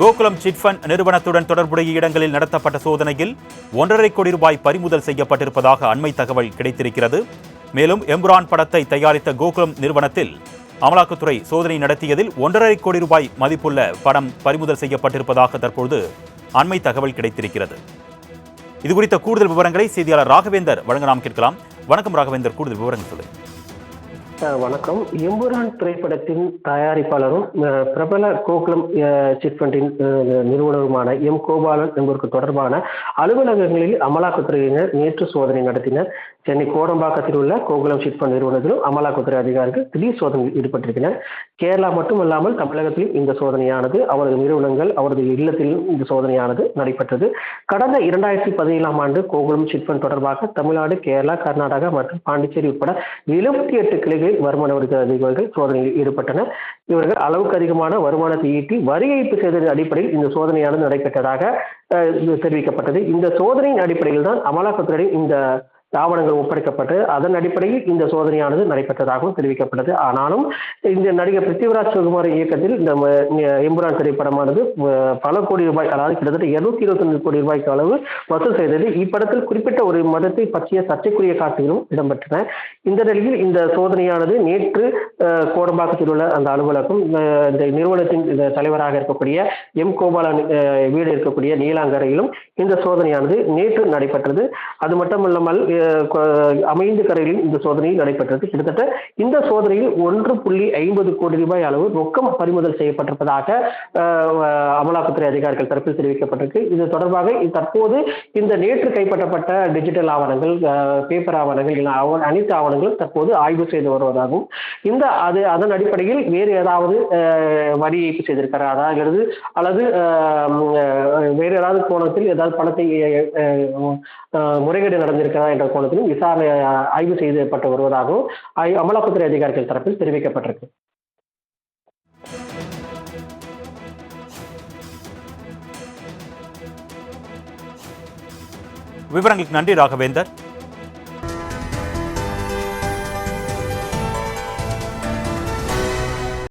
Gokulam chit fund நிறுவனத்துடன் தொடர்புடைய இடங்களில் நடத்தப்பட்ட சோதனையில் ஒன்றரை கோடி ரூபாய் பறிமுதல் செய்யப்பட்டிருப்பதாக அண்மை தகவல் கிடைத்திருக்கிறது. மேலும் எம்ரான் படத்தை தயாரித்த கோகுலம் நிறுவனத்தில் அமலாக்கத்துறை சோதனை நடத்தியதில் ஒன்றரை கோடி ரூபாய் மதிப்புள்ள படம் பறிமுதல் செய்யப்பட்டிருப்பதாக தற்பொழுது அண்மை தகவல் கிடைத்திருக்கிறது. இது குறித்த கூடுதல் விவரங்களை செய்தியாளர் ராகவேந்தர் வழங்க நாம் கேட்கலாம். வணக்கம் ராகவேந்தர் கூடுதல் விவரங்கள் சொல்லுங்கள் வணக்கம். எம்புரான் திரைப்படத்தின் தயாரிப்பாளரும் பிரபல கோகுலம் சிட்ஃபண்டின் நிறுவனருமான எம். கோபாலன் என்பவருக்கு தொடர்பான அலுவலகங்களில் அமலாக்கத்துறையினர் நேற்று சோதனை நடத்தினர். சென்னை கோடம்பாக்கத்தில் உள்ள கோகுலம் சிட்ஃபண்ட் நிறுவனத்திலும் அமலாக்கத்துறை அதிகாரிகள் திடீர் சோதனையில் ஈடுபட்டிருக்கிறார் கேரளா மட்டுமல்லாமல் தமிழகத்திலும் இந்த சோதனையானது அவரது நிறுவனங்கள் அவரது இல்லத்திலும் இந்த சோதனையானது நடைபெற்றது. கடந்த இரண்டாயிரத்தி பதினேழாம் ஆண்டு கோகுலம் சிட்ஃபண்ட் தொடர்பாக தமிழ்நாடு கேரளா கர்நாடகா மற்றும் பாண்டிச்சேரி உட்பட எழுபத்தி எட்டு கிளைகளில் வருமான வரி அதிகாரிகள் சோதனையில் ஈடுபட்டனர். இவர்கள் அளவுக்கு அதிகமான வருமானத்தை ஈட்டி வரி ஏய்ப்பு செய்ததன் அடிப்படையில் இந்த சோதனையானது நடைபெற்றதாக தெரிவிக்கப்பட்டது. இந்த சோதனையின் அடிப்படையில் தான் அமலாக்கத்துறையின் இந்த ஆவணங்கள் ஒப்படைக்கப்பட்டு அதன் அடிப்படையில் இந்த சோதனையானது நடைபெற்றதாகவும் தெரிவிக்கப்பட்டது. ஆனாலும் இந்த நடிகர் பிருத்திவிராஜ் சுகுமார் இயக்கத்தில் இந்த எம்புரான் திரைப்படமானது பல கோடி ரூபாய் அதாவது கிட்டத்தட்ட இருநூத்தி இருபத்தி கோடி ரூபாய்க்கு அளவு வசூல் செய்தது. இப்படத்தில் குறிப்பிட்ட ஒரு மதத்தை பற்றிய சர்ச்சைக்குரிய காட்சிகளும் இடம்பெற்றன. இந்த நிலையில் இந்த சோதனையானது நேற்று கோடம்பாக்கத்தில் உள்ள அந்த அலுவலகம் இந்த நிறுவனத்தின் இந்த தலைவராக இருக்கக்கூடிய எம். கோபாலன் வீடு இருக்கக்கூடிய நீலாங்கரையிலும் இந்த சோதனையானது நேற்று நடைபெற்றது. அது மட்டுமல்லாமல் அஹ், அமைந்து கரையிலும் இந்த சோதனை நடைபெற்றது. கிட்டத்தட்ட இந்த சோதனையில் ஒன்று புள்ளி ஐம்பது கோடி ரூபாய் அளவு ரொக்கம் பறிமுதல் செய்யப்பட்டிருப்பதாக அமலாக்கத்துறை அதிகாரிகள் தரப்பில் தெரிவிக்கப்பட்டிருக்கு. இது தொடர்பாக தற்போது இந்த நேற்று கைப்பற்றப்பட்ட டிஜிட்டல் ஆவணங்கள் பேப்பர் ஆவணங்கள் அனைத்து ஆவணங்களும் தற்போது ஆய்வு செய்து வருவதாகவும் இந்த அது அதன் அடிப்படையில் வேறு ஏதாவது வரி ஏய்ப்பு செய்திருக்கிறாரா அல்லது அல்லது வேறு ஏதாவது கோணத்தில் ஏதாவது பணத்தை முறைகேடு நடந்திருக்கிறதா என்ற கோணத்திலும் விசாரணை ஆய்வு செய்யப்பட்டு வருவதாகவும் அமலாக்கத்துறை அதிகாரிகள் தரப்பில் தெரிவிக்கப்பட்டிருக்கு. விவரங்களுக்கு நன்றி ராகவேந்தர்.